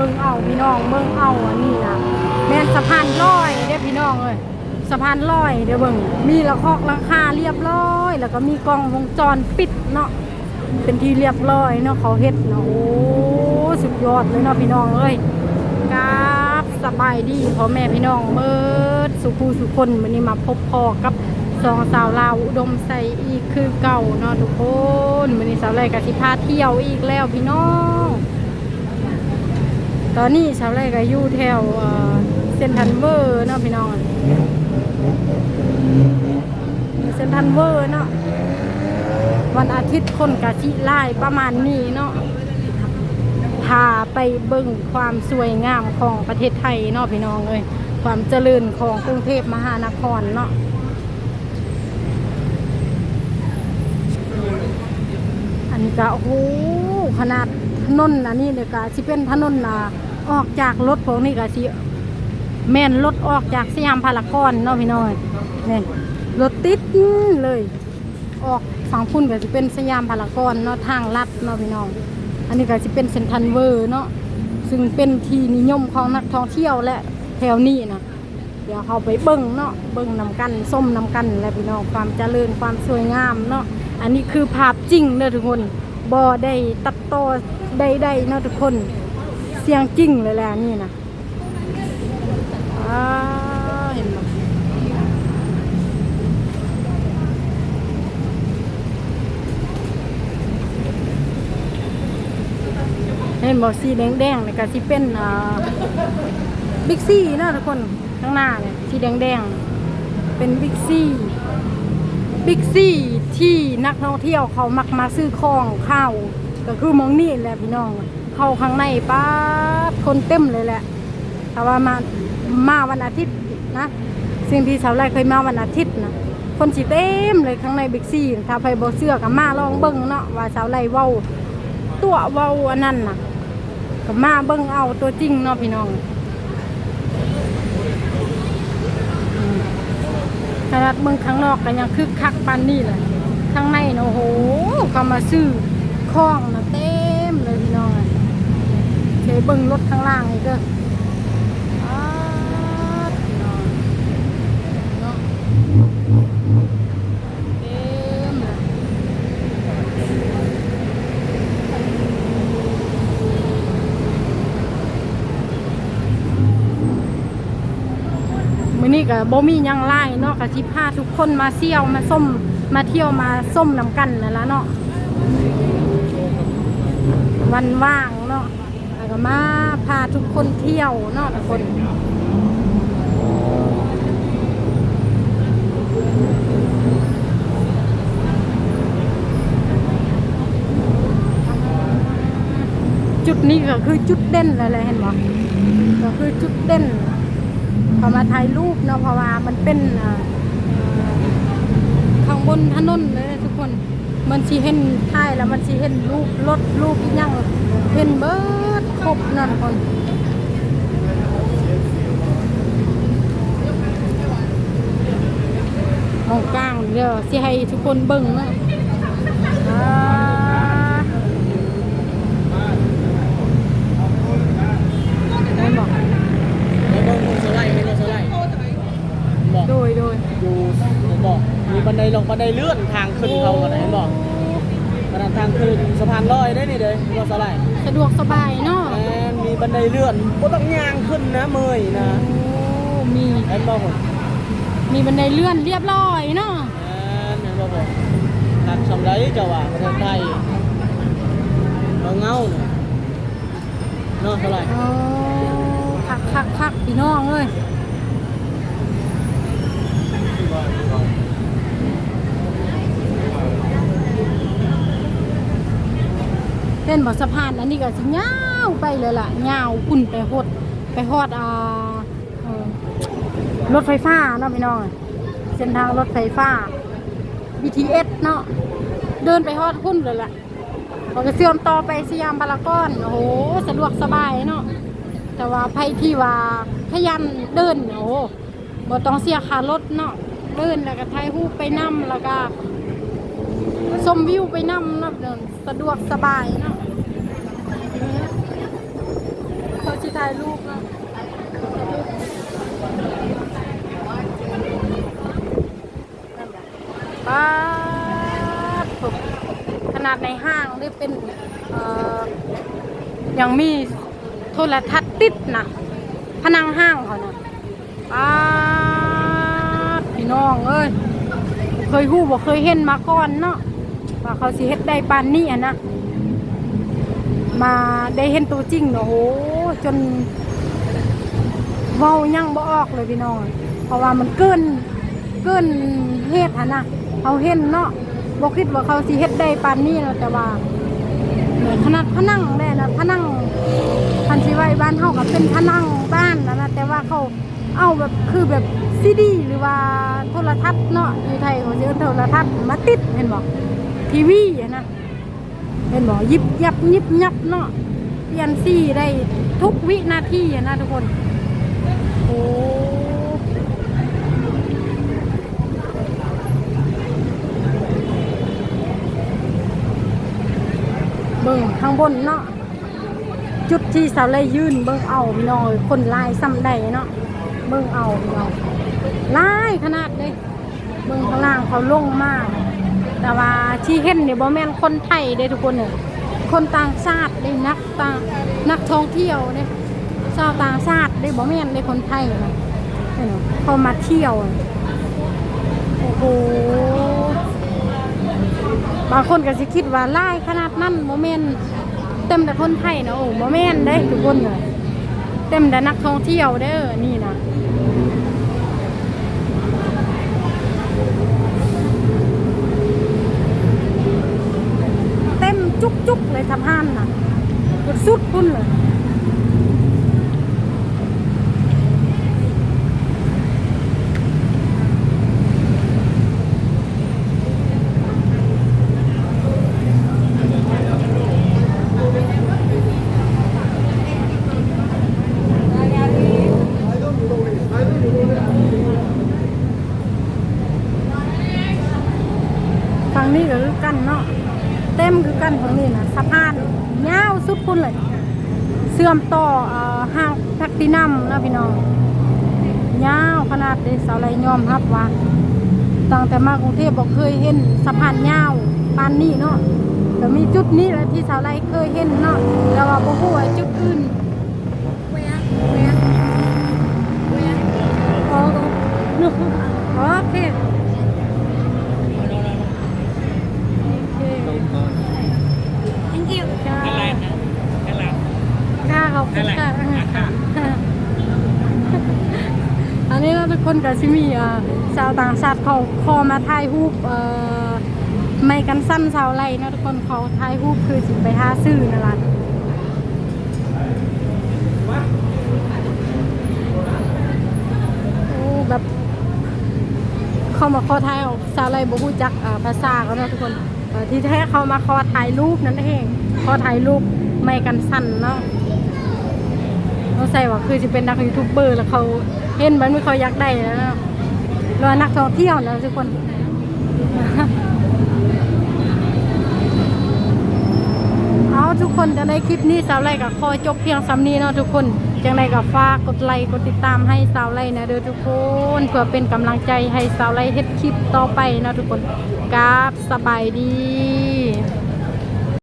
บิ่งเอาพี่น้องเบิ่งเอาอันนี้นะแม่นสะพานลอยเด้อพี่น้องเอ้ยสะพานลอยเด้อเบิ่งมีละคอกราคาเรียบร้อย แล้วก็มีกล้องวงจรปิดเนาะเป็นที่เรียบร้อยเนาะเขาเฮ็ดเนาะโอ้สุดยอดเลยเนาะพี่น้องเอ้ยครับสบายดีพ่อแม่พี่น้องเมิดสุขูสุคนวันนี้มาพบพอกับสองสาวลาวอุดมใส่อีกคือเก่าเนาะทุกคนวันนี้สาวไรกับสิพาเที่ยวอีกแล้วพี่น้อง ตอนนี้ชาวไร่ก็อยู่แถวเซนทันเวอร์เนาะพี่น้องเซนทันเวอร์เนาะวันอาทิตย์คนกะทิไล่ประมาณนี้เนาะพาไปเบิ่งความสวยงามของประเทศไทยเนาะพี่น้องเอ้ยความเจริญของกรุงเทพมหานครเนาะอันนี้ก็โอ้โหขนาด นนอันนี้เนี่ยก็สิเป็นถนนอ่าออกจากรถพวกนี้ก็สิแม่นรถออกจากสยามพารากอนเนาะพี่น้อยนี่รถติดเลย ออกฝั่งพุ่นก็จะเป็นสยามพารากอนเนาะทางลัดเนาะพี่น้องอันนี้ก็จะเป็นเซนทรันเวอร์เนาะซึ่งเป็นที่นิยมของนักท่องเที่ยวและแถวนี้นะเดี๋ยวเขาไปเบิ่งเนาะเบิ่งนำกันส้มนำกันและพี่น้องความเจริญความสวยงามเนาะอันนี้คือภาพจริงเด้อทุกคน บ่ได้ตัดต่อใดๆเนะทุกคนเสียงจริงเลยแหละนี่นะเห็นไหมเห็นบอสีแดงๆเนี่ยก็สิเป็นอ่าบิ๊กซี่นะทุกคนข้างหน้าเนี่ยสีแดงๆเป็นบิ๊กซี่ บิ๊กซี่ที่นักท่องเที่ยวเขามักมาซื้อของข้าวก็คือมองนี่แหละพี่น้อง เข้าข้างในป้าคนเต็มเลยแหละ แต่ว่ามามาวันอาทิตย์นะสิ่งที่สาวไรเคยมาวันอาทิตย์นะคนสิเต็มเลยข้างในบิ๊กซี่ถ้าไปบอเสื้อกับมาลองเบิ้งเนาะว่าสาวไรเว้าตัวเว้าอันนั้นนะก็มาเบิ่งเอาตัวจริงเนาะพี่น้องอืม ขนาดเมืองข้างนอกก็ยังคึกคักปานนี่แหละข้างในเนาะโอ้โหก็มาซื้อของนะเต็มเลยพี่น้องเคยเบิ้งรถข้างล่างอีกเด้อาวพี่น้องเนาะเต็มเลย มื้อ นี้ก็บ่มียังไล่เนาะก็สิพาทุกคนมาเที่ยวมาส้มมาเที่ยวมาส้มนำกันนั่นละเนาะวันว่างเนาะแล้วก็มาพาทุกคนเที่ยวเนาะทุกคนจุดนี้ก็คือจุดเด่นเลยแหละเห็นบ่ก็คือจุดเด่น พอมาถ่ายรูปเนาะเพราะว่ามันเป็นข้างบนถนนเลยทุกคนมันสิเห็นถ่ายแล้วมันสิเห็นรูปรถรูปอีหยังเห็นเบิดครบนั่นคนมองกลางเดี๋ยวสิให้ทุกคนเบิ่งนะอ่าได้บอก แล้วก็คุณสไลด์ไม่ได้สไลด์บอก โดยโดย อยู่บอก มีบันไดลงบันไดเลื่อนทางขึ้นเขากันไหนบอกขนาดทางขึ้นสะพานลอยได้นี่เลยก็สไลด์สะดวกสบายเนาะแอนมีบันไดเลื่อนก็ต้องย่างขึ้นนะเมยนะโอ้มีแอนบอกผมมีบันไดเลื่อนเรียบร้อยเนาะแอนแอนบอกผมทางสำไรเจ้าว่าประเทศไทยเราเงาเนี่ยเนอกสไลด์โอ้คักคักคักพี่น้องเอ้ย เส้นบ่สะพานอันนี้ก็สิยาวไปเลยล่ะยาวอุ่นไปฮดไปฮอดอ่ารถไฟฟ้าเนาะพี่น้องเส้นทางรถไฟฟ้า BTS เนาะเดินไปฮอดพุ่นเลยล่ะเราก็เสื่อมต่อไปสยามพารากอนโอ้โหสะดวกสบายเนาะแต่ว่าไผที่ว่าขยันเดินโอ้โหบ่ต้องเสียค่ารถเนาะเดินแล้วก็ถ่ายรูปไปนํแล้วก็ ชมวิวไปนํเนาะเดินสะดวกสบายเนาะเขาายรูปนะป้าขนาดในห้างได้เป็นเอ่อยังมีโทรทัศน์ติดนะพนังห้างเขานะป้าพี่น้องเอ้ยเคยหู้บ่เคยเห็นมาก่อนเนาะ ว่าเขาสิเฮ็ดได้ปานนี้อะนะ มาได้เห็นตัวจริงเนาะโหจนเว้ายังบ่ออกเลยพี่น้อง เพราะว่ามันเกินเกินเหตุหันนะเขาเห็นเนาะบ่คิดว่าเขาสิเฮ็ดได้ปานนี้เนาะแต่ว่าเหมือนขนาดพนังได้นะพนังพันสิไว้บ้านเฮาก็เป็นพนังบ้านนะนะแต่ว่าเขาเอาแบบคือแบบซีดี หรือว่าโทรทัศน์เนาะอยู่ไทยเขาสิเอิ้นโทรทัศน์มาติดเห็นบ่ ทีวีอะนะเห็นบอกยิบยับยิบยับเนาะเปลี่ยนสีได้ทุกวินาทีอะนะทุกคนโอ้เบิ่งข้างบนเนาะจุดที่เสาเลยยืนเบิ่งเอาพี่น้อยคนลายซ้ำใดเนาะเบิ่งเอาพี่น้องลายขนาดเลยเบิ่งข้างล่างเขาลงมาก แต่ว่าที่เห็นเนี่ยบ่แม่นคนไทยเด้ทุกคนเนี่ยคนต่างชาติเด้นักต่างนักท่องเที่ยวเด้ชาวต่างชาติเด้บ่แม่นเด้คนไทยนะเนบ่เขามาเที่ยวโอ้โหบางคนก็สิคิดว่าหลายขนาดนั้นบ่แม่นเต็มแต่คนไทยนะโอ้บ่แม่นเด้ทุกคนเนี่ยเต็มแต่นักท่องเที่ยวเด้อนี่นะ เต็ม จุกจุกๆเลยทำห้านน่ะสุดพุ่นเลย ฝั่งนี้ก็คือกันเนาะเต็มคือกันฝั่งนี้นะสะพานยาว สุดพุ่นเลย เสื่อมต่อห้างแพคตินัมนะพี่น้องยาวขนาดเดสาวไรยอมครับว่าตั้งแต่มากรุงเทพบอกเคยเห็นสะพานยาวปานนี้เนาะแต่มีจุดนี้แหละที่สาวไรเคยเห็นเนาะแต่ว่าพูดว่าจุดอื่น Where? Where? Where? อ๋อโอเคโอเค Thank you. ค่ะ อะไรนะอะไร ค่ะขอบคุณค่ะอันนี้เราทุ กคนกับชิมีชาวต่างชาติเขาคอมาถ่ายรูปไม่กันสั้นชาวไรนะทุกคนเขาถ่ายรูปคือสิไปหาซื้อนั่นล่ะโอ้แบบเขามาขอถ่ายเอาชาวไรบ่ฮู้จักภาษาเขาเนาะทุกคนที่แท้เขามาขอถ่ายรูปนั่นเองขอถ่ายรูปไม่กันสั้นเนาะ เขาใส่ว่าคือจะเป็นนักยูทูบเบอร์แล้วเขาเห็นมันไม่เขาอยากได้แล้วเนาะรอนักท่องเที่ยวนะทุกคนเอาทุกคนจะได้คลิปนี้สาวไล่กับคอยจบเพียงซ้ำนี้เนาะทุกคนจังไดกับฝากกดไลค์กดติดตามให้สาวไล่นะเด้อทุกคนเพื่อเป็นกำลังใจให้สาวไล่เฮ็ดคลิปต่อไปเนาะทุกคนกราบสบายดี